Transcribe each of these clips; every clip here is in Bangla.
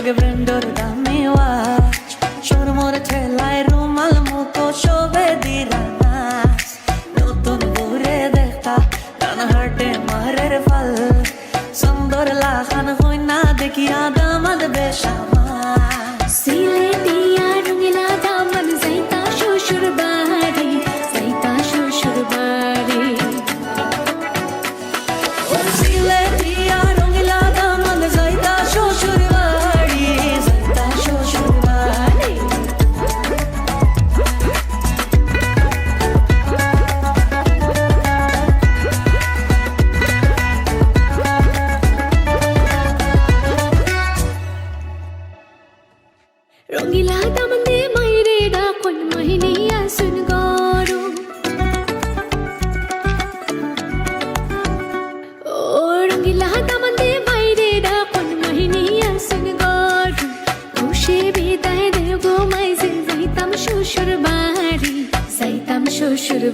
লগে ব্রেন্ডর দামি ওয়াচ চোর মোর ঠেলায় রুমাল মুখো শোভে দিলা নাচ নতুন ঘুরে দেখা কান হাটে মারের ফল সুন্দর লাখান হই না দেখিয়া দামাদ বেশামা সিলেটিয়া রঙিলা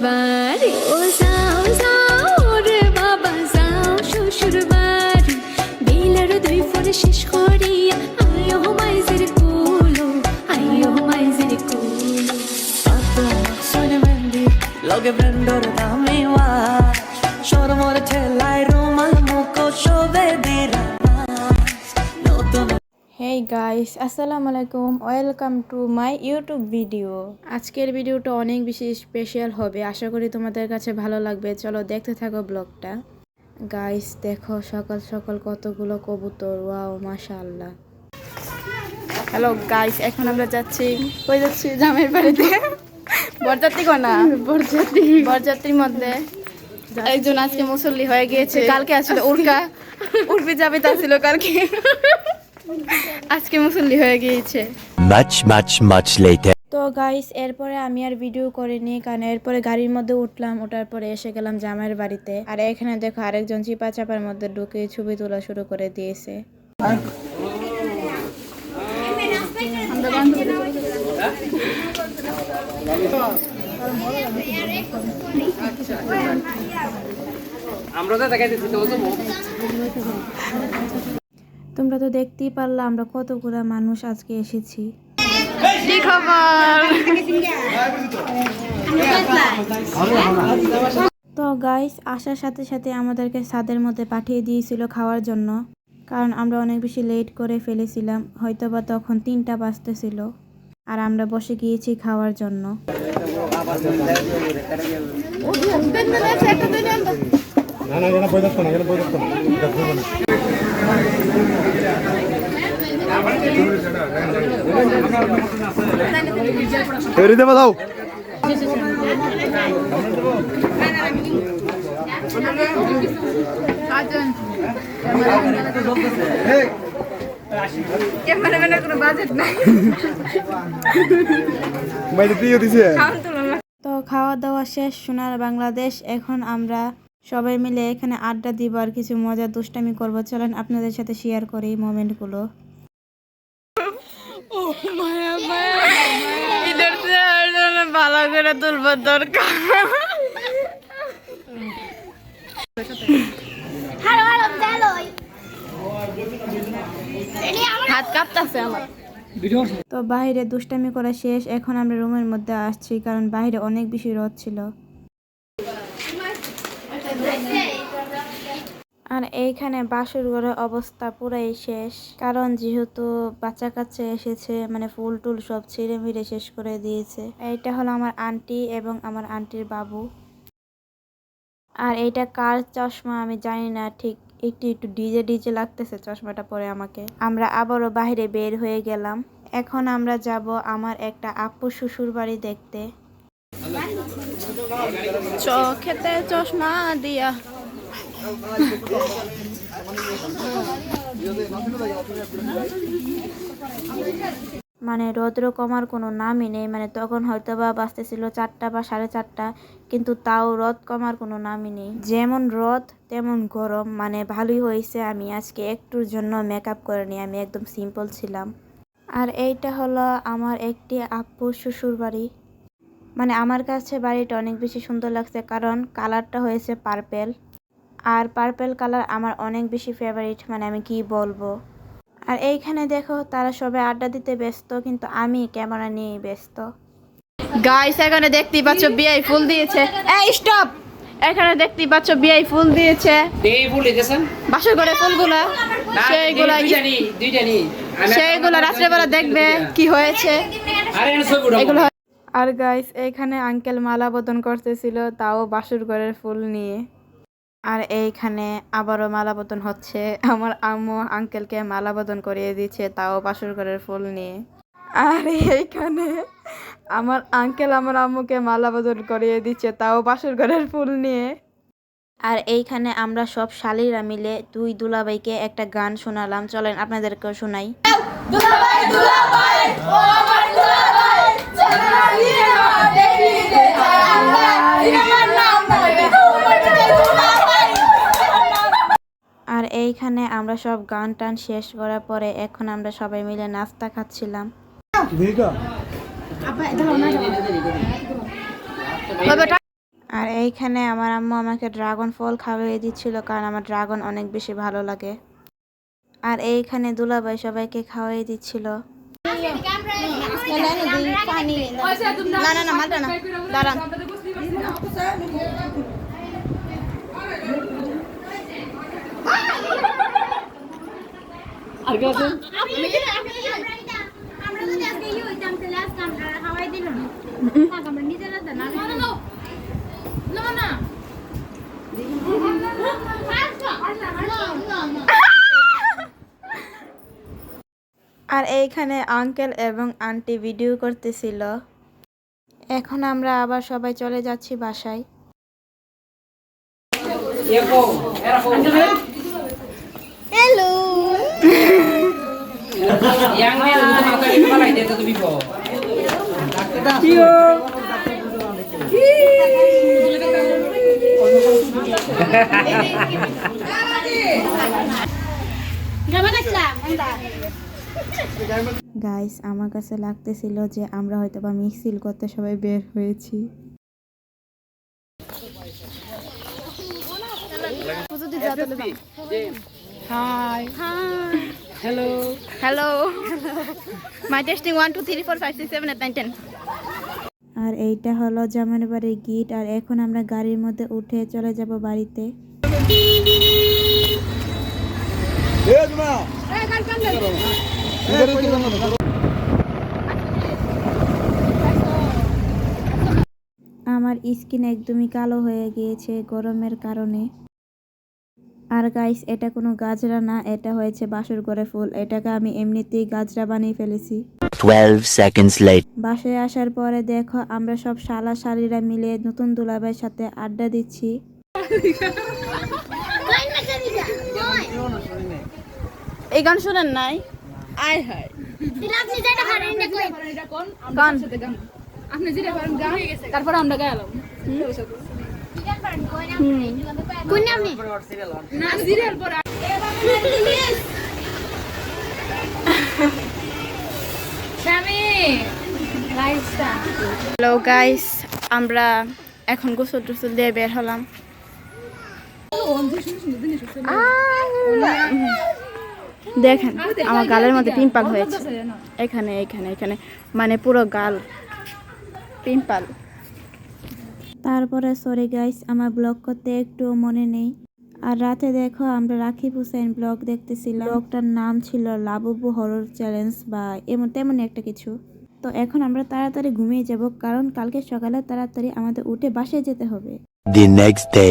বাড়ি। ও যাও যাও রে বাবা, যাও শ্বশুর বাড়ি। বিলের দুই ফোন শেষ করিয়া আয়ো মাইজের কুলো, আয়ো মাইজের কুলো। লগে soy হেই গাইস আসসালামু আলাইকুম welcome to my YouTube video আজকের ভিডিওটা অনেক বেশি স্পেশাল হবে। আশা করি তোমাদের কাছে ভালো লাগবে। চলো দেখতে থাকো ব্লগটা। গাইস দেখো সকাল সকাল কতগুলো কবুতর। ওয়াও মাশাআল্লাহ। হ্যালো গাইস এখন আমরা যাচ্ছি। কই যাচ্ছি? জামের বাড়িতে। বরযাত্রী কোনা বরযাত্রী। বরযাত্রীর মধ্যে। একজন আজকে মুসল্লি হয়ে গিয়েছে। কালকে আসলে উর্কা উর্ফি যাবে তা ছিল কালকে। আজকে মুসল্লি হয়ে গিয়েছে। Much, much, much later. তো গাইস এরপরে আমি আর ভিডিও করিনি কারণ এরপরে গাড়ির মধ্যে উঠলাম ওঠার পরে এসে গেলাম জামাইয়ের বাড়িতে। আর এখানে দেখো আরেকজন চিপা চাপার মধ্যে ঢুকে ছবি তোলা শুরু করে দিয়েছে। তোমরা তো দেখতেই পারলা আমরা কতগুলা মানুষ আজকে এসেছি। তো গাইস আসার সাথে সাথে আমাদেরকে ছাদের মধ্যে পাঠিয়ে দিয়েছিল খাওয়ার জন্য। কারণ আমরা অনেক বেশি লেট করে ফেলেছিলাম হয়তোবা তখন তিনটা বাজতেছিল। আর আমরা বসে গিয়েছি খাওয়ার জন্য। না না এখানে বই থাকতো না এখানে বই থাকতো না এটা খুলবো না প্রিয় দিছে। তো খাওয়া দাওয়া শেষ, সোনার বাংলাদেশ। এখন আমরা সবাই মিলে এখানে আড্ডা দিব আর কিছু মজা দুষ্টামি করব। চলেন আপনাদের সাথে শেয়ার করি মোমেন্টগুলো ভালো করে তুলবো দরকার হাত কাঁপতাছে আমার তো বাইরে দুষ্টামি করা শেষ, এখন আমরা রুমের মধ্যে আসছি, কারণ বাইরে অনেক বেশি রোদ ছিল। আর এইখানে বাসর ঘরের অবস্থা পুরাই শেষ। কারণ যেহেতু বাচ্চা কাচ্চা এসেছে মানে ফুল টুল সব ছিঁড়ে মিড়ে শেষ করে দিয়েছে। এইটা হলো আমার আন্টি এবং আমার আন্টির বাবু। আর এইটা কার চশমা আমি জানি না, ঠিক একটু একটু ডিজে ডিজে লাগতেছে চশমাটা পরে আমাকে। আমরা আবারও বাইরে বের হয়ে গেলাম। এখন আমরা যাব আমার একটা আপু শ্বশুর বাড়ি দেখতে। চোখেতে চশমা দিয়া। মানে রৌদ্র কমার কোনো নামই নেই মানে তখন হয়তো বা বাঁচতেছিল চারটা বা সাড়ে চারটা, কিন্তু তাও রোদ কমার কোনো নামই নেই। যেমন রোদ, তেমন গরম মানে ভালোই হয়েছে। আমি আজকে একটুর জন্য মেকআপ করিনি আমি একদম সিম্পল ছিলাম। আর এইটা হলো আমার একটি আপুর শ্বশুর বাড়ি। মানে আমার কাছে বাড়িটা অনেক বেশি সুন্দর লাগছে, কারণ কালারটা হয়েছে পার্পেল আর পার্পেল কালার আমার অনেক বেশি ফেভারিট মানে আমি কি বলব? আর এইখানে দেখো তারা সবাই আড্ডা দিতে ব্যস্ত কিন্তু আমি ক্যামেরা নিয়ে ব্যস্ত। গাইস এখানে দেখতেই পাচ্ছ বিআই ফুল দিয়েছে। এই স্টপ এখানে দেখতেই পাচ্ছ বিআই ফুল দিয়েছে। এই বলে গেছেন বাসর করে ফুলগুলা সেইগুলা সেইগুলা রাত্রেবেলা দেখবে কি হয়েছে। আরে এনে ছবি এগুলো আর গাইস এখানে আঙ্কেল মালা বদন করতেছিল তাও বাসুর ঘরের ফুল নিয়ে। আর এইখানে আবারও মালা বদন হচ্ছে। আমার আম্মু আঙ্কেলকে মালা বদন করিয়ে দিচ্ছে, তাও বাসুর ঘরের ফুল নিয়ে। আর এইখানে আমার আঙ্কেল আমার আম্মুকে মালা বদন করিয়ে দিচ্ছে, তাও বাসুর ঘরের ফুল নিয়ে। আর এইখানে আমরা সব শালিরা মিলে দুই দুলাভাইকে একটা গান শোনালাম। চলেন আপনাদেরকেও শোনাই। আর এইখানে আমরা সব গান টান শেষ করার পরে এখন আমরা সবাই মিলে নাস্তা খাচ্ছিলাম। আর এইখানে আমার আম্মু আমাকে ড্রাগন ফল খাওয়িয়ে দিচ্ছিল কারণ আমার ড্রাগন অনেক বেশি ভালো লাগে। আর এইখানে দুলাভাই সবাইকে খাওয়াই দিচ্ছিল। দাঁড়ান আমরা যদি আজকে ইয়ে হইতাম তাহলে আজকে আমরা হাওয়াই দিল না থাক, আমরা নিজেরা দেন না না না না আর এইখানে আঙ্কেল এবং আন্টি ভিডিও করতেছিল। এখন আমরা আবার সবাই চলে যাচ্ছি বাসায় এরকম এরকম হ্যালো ইয়াং ম্যান তো মাথা একটু বাড়াই দে তো তুমি কো গ্রামে গেছিলাম গাইস আমার কাছে লাগতেছিল যে আমরা হয়তো বা মিছিল করতে সবাই বের হয়েছি। Hello hello my testing one two three four five six seven eight nine ten আর এইটা হলো জামাইর বাড়ির গিট আর এখন আমরা গাড়ির মধ্যে উঠে চলে যাব বাড়িতে। আমার স্কিন একদমই কালো হয়ে গিয়েছে গরমের কারণে। আর গাইস এটা কোনো গাজরা না এটা হয়েছে বাসর করে ফুল। এটাকে আমি এমনিতেই গাজরা বানিয়ে ফেলেছি। 12 seconds later. বাসায় আসার পরে দেখো আমরা সব শালা শালিরা মিলে নতুন দুলাভাইয়ের সাথে আড্ডা দিচ্ছি। এই গান শুনেন নাই? আয় হায়। আপনি যেটা হ্যালো গাইস আমরা এখন গোসল টোসল দিয়ে বের হলাম। দেখেন, আমার গালের মধ্যে পিম্পাল হয়েছে। এখানে এখানে এখানে। মানে পুরো গাল। পিম্পাল তারপরে সরি গাইস আমার ব্লগ করতে একটু মনে নেই। আর রাতে দেখো আমরা রাখি হুসেন ব্লগ দেখতেছিলাম। ব্লগটার নাম ছিল লাবুবু হরর চ্যালেঞ্জ বা এমন তেমনই একটা কিছু। তো এখন আমরা তাড়াতাড়ি ঘুমিয়ে যাব কারণ কালকে সকালে তাড়াতাড়ি আমাদের উঠে বাসায় যেতে হবে.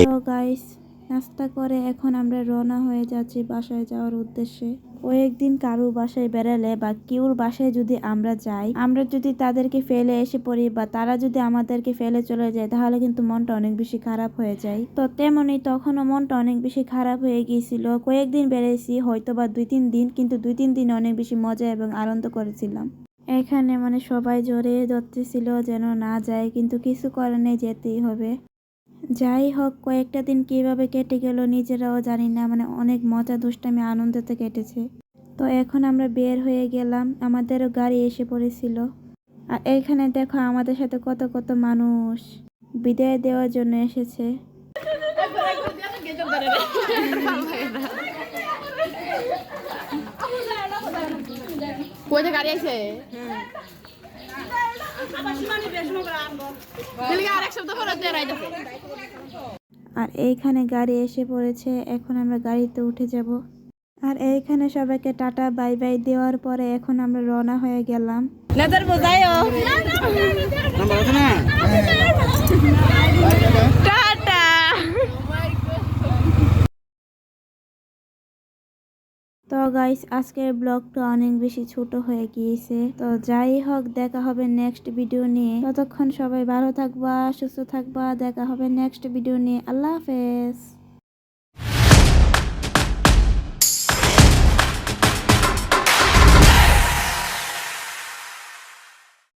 তো গাইস নাস্তা করে এখন আমরা রওনা হয়ে যাচ্ছি বাসায় যাওয়ার উদ্দেশ্যে। কয়েকদিন কারও বাসায় বেড়ালে বা কেউর বাসায় যদি আমরা যাই, আমরা যদি তাদেরকে ফেলে এসে পড়ি বা তারা যদি আমাদেরকে ফেলে চলে যায়, তাহলে কিন্তু মনটা অনেক বেশি খারাপ হয়ে যায়। তো তেমনই তখনও মনটা অনেক বেশি খারাপ হয়ে গিয়েছিল। কয়েকদিন বেড়েছি হয়তো বা দুই তিন দিন, কিন্তু দুই তিন দিন অনেক বেশি মজা এবং আনন্দ করেছিলাম। এখানে মানে সবাই জোরে ধরতেছিল যেন না যায়, কিন্তু কিছু করে নেই, যেতেই হবে। যাই হোক কয়েকটা দিন কীভাবে কেটে গেল নিজেরাও জানি না। মানে অনেক মজা দুষ্টামি আনন্দতে কেটেছে। তো এখন আমরা বের হয়ে গেলাম। আমাদেরও গাড়ি এসে পড়েছিল। আর এইখানে দেখো আমাদের সাথে কত কত মানুষ। বিদায় দেওয়ার জন্য এসেছে। কইতে গাড়ি আইছে? আর এইখানে গাড়ি এসে পড়েছে এখন আমরা গাড়িতে উঠে যাব। আর এইখানে সবাইকে টাটা বাই বাই দেওয়ার পরে এখন আমরা রওনা হয়ে গেলাম টাটা তো গাইস আজকের ব্লগটা অনেক বেশি ছোট হয়ে গিয়েছে। তো যাই হোক, দেখা হবে নেক্সট ভিডিও নিয়ে। ততক্ষণ সবাই ভালো থাকবা, সুস্থ থাকবা। দেখা হবে নেক্সট ভিডিও নিয়ে। আল্লাহ হাফেজ।